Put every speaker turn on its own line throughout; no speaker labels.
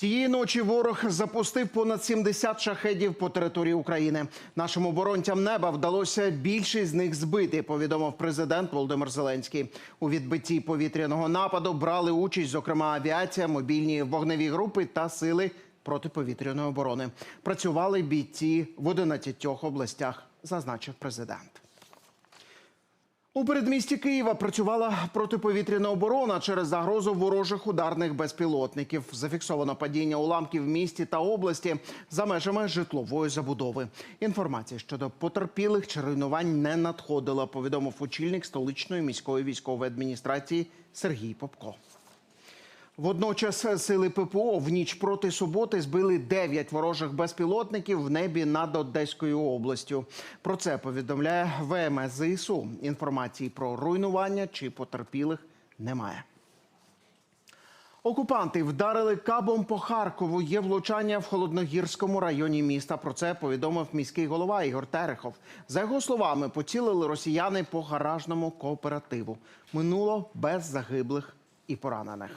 Цієї ночі ворог запустив понад 70 шахедів по території України. Нашим оборонцям неба вдалося більшість з них збити. Повідомив президент Володимир Зеленський. У відбитті повітряного нападу брали участь, зокрема, авіація, мобільні вогневі групи та сили протиповітряної оборони. Працювали бійці в 11 областях, зазначив президент. У передмісті Києва працювала протиповітряна оборона через загрозу ворожих ударних безпілотників. Зафіксовано падіння уламків в місті та області за межами житлової забудови. Інформація щодо потерпілих чи руйнувань не надходила. Повідомив очільник столичної міської військової адміністрації Сергій Попко. Водночас сили ППО в ніч проти суботи збили 9 ворожих безпілотників в небі над Одеською областю. Про це повідомляє ВМС ЗСУ. Інформації про руйнування чи потерпілих немає. Окупанти вдарили кабом по Харкову. Є влучання в холодногірському районі міста. Про це повідомив міський голова Ігор Терехов. За його словами, поцілили росіяни по гаражному кооперативу. Минуло без загиблих і поранених.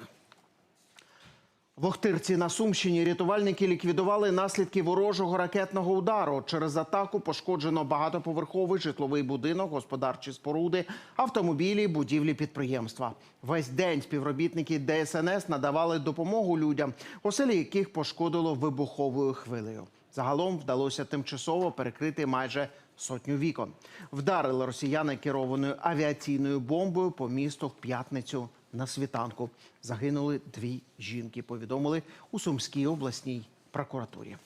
В Охтирці на Сумщині рятувальники ліквідували наслідки ворожого ракетного удару. Через атаку пошкоджено багатоповерховий житловий будинок, господарчі споруди, автомобілі, будівлі підприємства. Весь день співробітники ДСНС надавали допомогу людям, оселі яких пошкодило вибуховою хвилею. Загалом вдалося тимчасово перекрити майже сотню вікон. Вдарили росіяни керованою авіаційною бомбою по місту в п'ятницю на світанку. Загинули дві жінки. Повідомили у Сумській обласній прокуратурі.